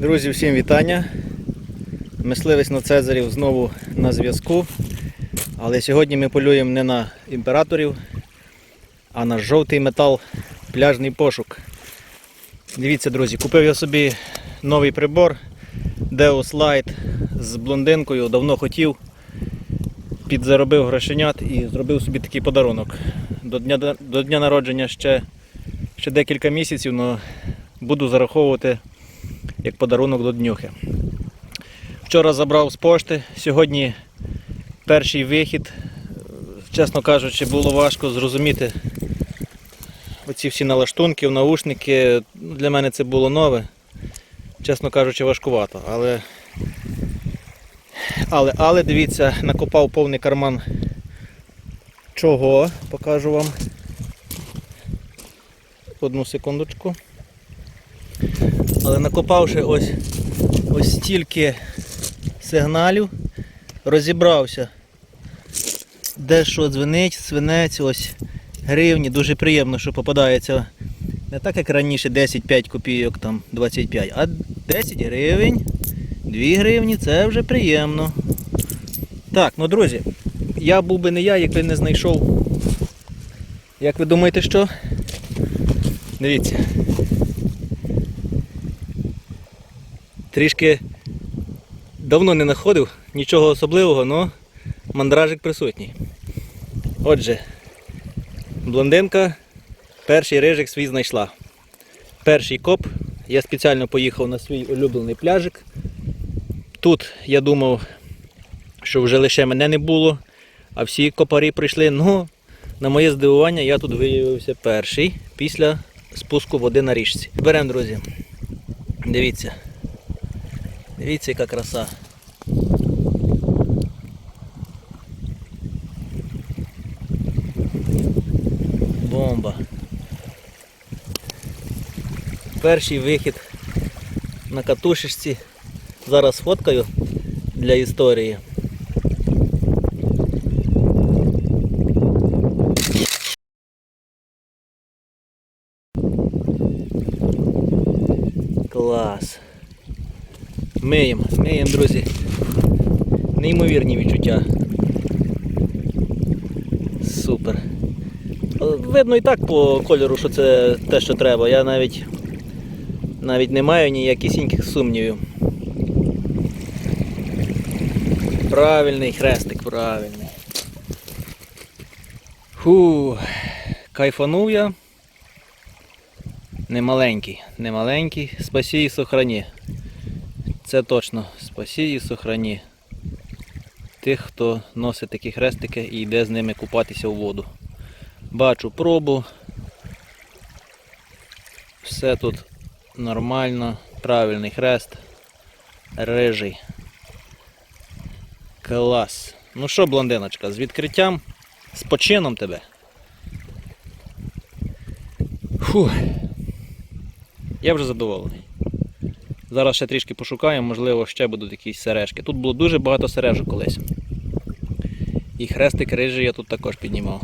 Друзі, всім вітання. Мисливець на Цезарів знову на зв'язку. Але сьогодні ми полюємо не на імператорів, а на жовтий метал пляжний пошук. Дивіться, друзі, купив я собі новий прибор Deus Light з блондинкою, давно хотів. Підзаробив грошенят і зробив собі такий подарунок. До дня, до дня народження ще, ще декілька місяців, але буду зараховувати як подарунок до днюхи. Вчора забрав з пошти, сьогодні перший вихід. Чесно кажучи, було важко зрозуміти оці всі налаштунки, наушники. Для мене це було нове. Чесно кажучи, важкувато. Але, але, але дивіться, накопав повний карман. Чого? Покажу вам. Одну секундочку. Але накопавши ось ось стільки сигналів, розібрався, де що дзвенить, свинець, ось гривні. Дуже приємно, що попадається не так, як раніше 10-5 копійок, там 25, а 10 гривень, 2 гривні це вже приємно. Так, ну друзі, я був би не я, якби не знайшов. Як ви думаєте, що? Дивіться. Трішки давно не знаходив, нічого особливого, але мандражик присутній. Отже, блондинка перший рижик свій знайшла. Перший коп. Я спеціально поїхав на свій улюблений пляжик. Тут я думав, що вже лише мене не було, а всі копарі прийшли. Ну, на моє здивування, я тут виявився перший після спуску води на річці. Беремо, друзі. Дивіться. Дивіться, яка краса. Бомба. Перший вихід на катушечці. Зараз фоткаю для історії. Клас. Миємо, миємо, друзі. Неймовірні відчуття. Супер. Видно і так по кольору, що це те, що треба. Я навіть навіть не маю ніякісіньких сумнівів. Правильний хрестик, правильний. Фу, кайфанув я. Немаленький, немаленький. Спасі і сохрані. Це точно. Спасі і сохрані тих, хто носить такі хрестики і йде з ними купатися у воду. Бачу пробу. Все тут нормально, правильний хрест, рижий. Клас. Ну що, блондиночка, з відкриттям, з почином тебе. Фух. Я вже задоволений. Зараз ще трішки пошукаємо, можливо, ще будуть якісь сережки. Тут було дуже багато сережок колись. І хрестик рижий я тут також піднімав.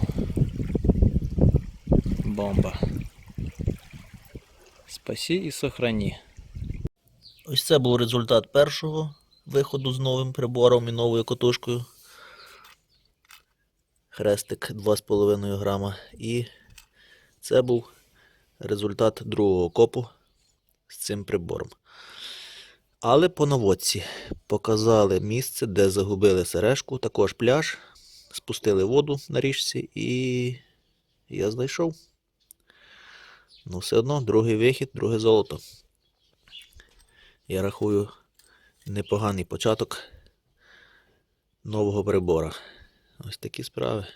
Бомба. Спасі і сохрані. Ось це був результат першого виходу з новим прибором і новою котушкою. Хрестик 2,5 грама. І це був результат другого копу з цим прибором. Але по наводці показали місце, де загубили сережку, також пляж, спустили воду на річці і я знайшов. Ну, все одно, другий вихід, друге золото. Я рахую непоганий початок нового прибора. Ось такі справи.